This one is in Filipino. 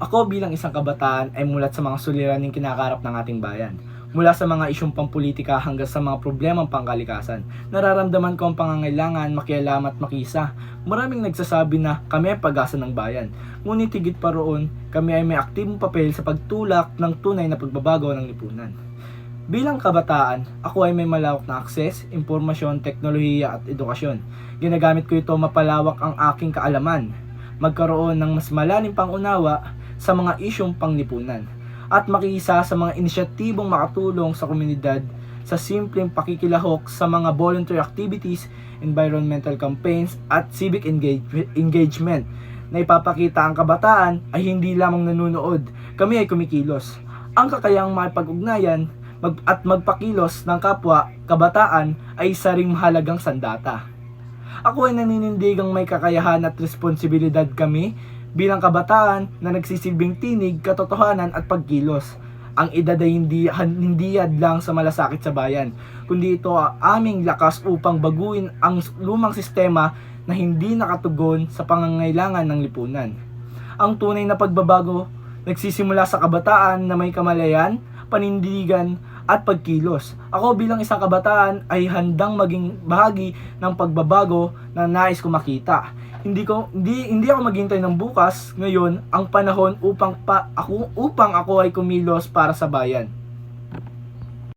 Ako bilang isang kabataan ay mulat sa mga suliraning kinakarap ng ating bayan. Mula sa mga isyong pampolitika hanggang sa mga problemang pangkalikasan. Nararamdaman ko ang pangangailangan makialam at makisa. Maraming nagsasabi na kami ang pag-asa ng bayan. Ngunit higit pa roon, kami ay may aktibong papel sa pagtulak ng tunay na pagbabago ng lipunan. Bilang kabataan, ako ay may malawak na akses, impormasyon, teknolohiya at edukasyon. Ginagamit ko ito mapalawak ang aking kaalaman, magkaroon ng mas malalim pang unawa sa mga isyong panglipunan, at makiisa sa mga inisyatibong makatulong sa komunidad sa simpleng pakikilahok sa mga voluntary activities, environmental campaigns, at civic engage- engagement na ipapakita ang kabataan ay hindi lamang nanonood, kami ay kumikilos. Ang kakayang makipag-ugnayan mag- at magpakilos ng kapwa kabataan ay isa ring mahalagang sandata. Ako ay naninindigang may kakayahan at responsibilidad kami bilang kabataan na nagsisilbing tinig, katotohanan at pagkilos. Ang edad ay hindi, hindi lang sa malasakit sa bayan, kundi ito ang aming lakas upang baguhin ang lumang sistema na hindi nakatugon sa pangangailangan ng lipunan. Ang tunay na pagbabago nagsisimula sa kabataan na may kamalayan, panindigan at pagkilos. Ako bilang isang kabataan ay handang maging bahagi ng pagbabago na nais ko makita. Hindi ko hindi hindi ako maghintay ng bukas, ngayon ang panahon upang pa ako upang ako ay kumilos para sa bayan.